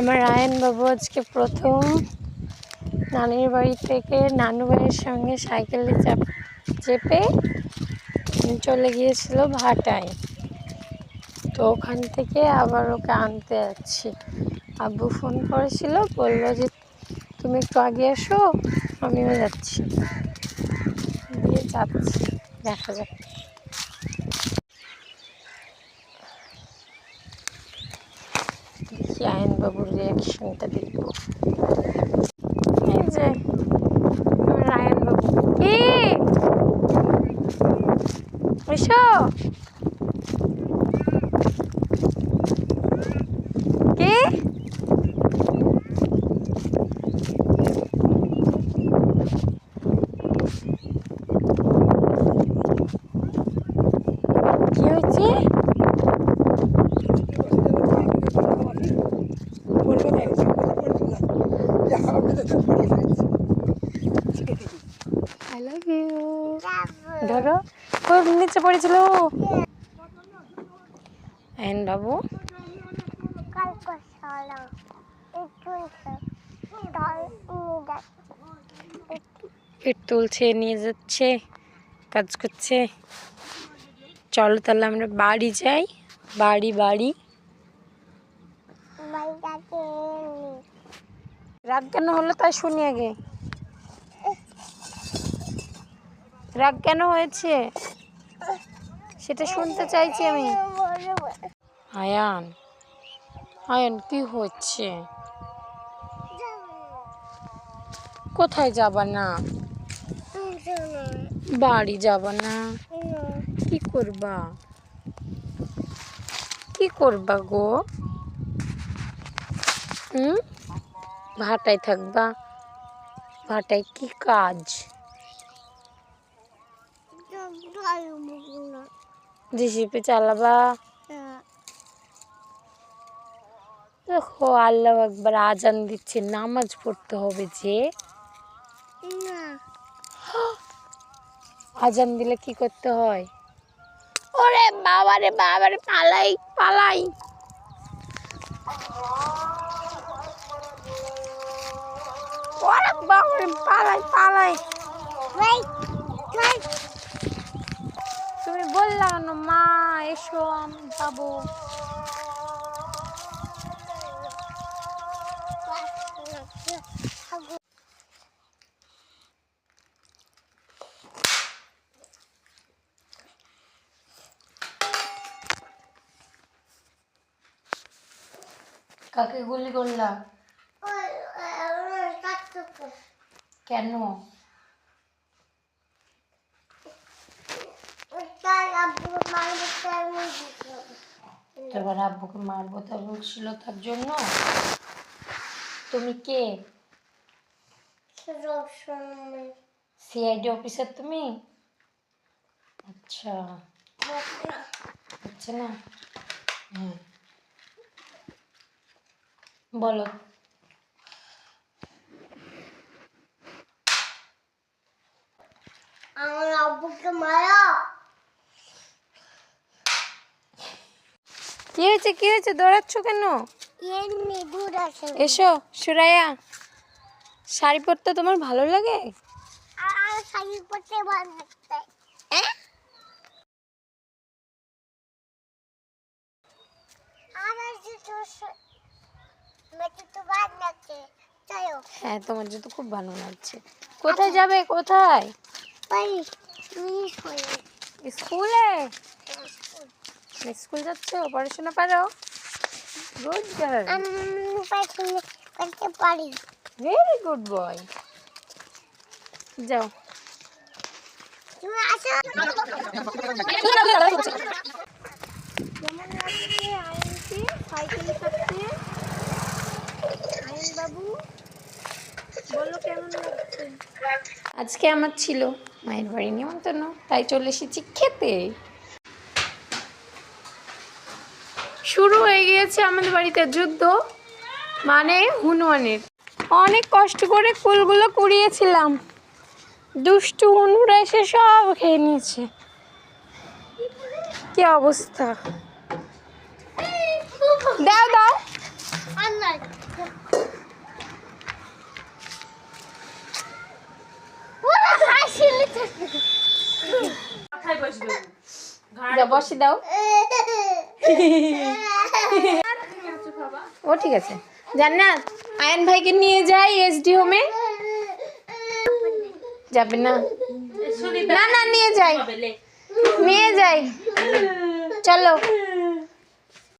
আমার রায়ন বাবু আজকে প্রথম নানির বাড়ি থেকে নানু ভাইয়ের সঙ্গে সাইকেলে চাপ, চেপে চলে গিয়েছিল ভাটায়। তো ওখান থেকে আবার ওকে আনতে যাচ্ছি। আব্বু ফোন করেছিল, বলল যে, তুমি একটু আগে এসো, আমিও যাচ্ছি। দিয়ে যাচ্ছি, দেখা যাক। দেখি আয়ন বাবুর রিয়াকশনটা দেখব। এই যে আমার রায়ন বাবু। কি? এসো কি কি হয়েছে আই লাভ ইউ ধরো ওর নিচে পড়েছিল। বাবু। পেট তুলছে, নিয়ে যাচ্ছে, কাজ করছে। চলো তাহলে আমরা বাড়ি যাই। বাড়ি বাড়ি। রাগ কেন হলো তাই শুনি আগে। রাগ কেন হয়েছে? সেটা শুনতে চাইছি আমি। আয়ান আয়ান, কি হচ্ছে? কোথায় যাবা না? বাড়ি যাবা না? কি করবা? কি করবা গো? হুম? ভাটায় থাকবা? ভাটায় কি কাজ? জিসিপি চালাবা। দেখো আল্লাহ একবার আজান দিচ্ছে নামাজ পড়তে হবে যে। আজান দিলে কি করতে হয়? ওরে বাবারে বাবারে পালাই পালাই। ওরে বাবারে পালাই পালাই। তুমি বললা কেন মা এসো আমি যাব। কাকে গুলি করলা কেন? তোমার আব্বুকে মারবো তা বলছিল তার জন্য? তুমি কে? সিআইডি অফিসার তুমি? আচ্ছা। আচ্ছা না। হ্যাঁ। বলো। আমার আব্বুকে মারা? কি হয়েছে? কি হয়েছে? দৌড়াচ্ছ কেন? এসো সুরাইয়া। শাড়ি পরতে তোমার ভালো লাগে? শাড়ি পরতে ভালো হ্যাঁ তোমার জুতো খুব ভালো লাগছে। কোথায় যাবে? কোথায়? স্কুলে। স্কুল যাচ্ছ পড়াশোনা পারো? গুড গার্ল করতে পারি ভেরি গুড বয় যাও। তুমি আসো। কেমন লাগছে আয়নকে সাইকেলে চাপতে আয়ন বাবু বলো কেমন লাগছে আজকে আমার ছিল মায়ের বাড়ি নিমন্ত্রণ তাই চলে এসেছি খেতে। শুরু হয়ে গিয়েছে আমাদের বাড়িতে যুদ্ধ মানে হনুমানের অনেক কষ্ট করে ফুলগুলো কুড়িয়েছিলাম। দুষ্টু হুনুরা এসে সব খেয়ে নিয়েছে। কি অবস্থা? দাও দাও। বসে দাও। ও, ঠিক আছে। জান্নাত, আয়ন ভাইকে নিয়ে যাই এসডি হোমে যাবে না। না না, নিয়ে যাই। নিয়ে যাই। চলো।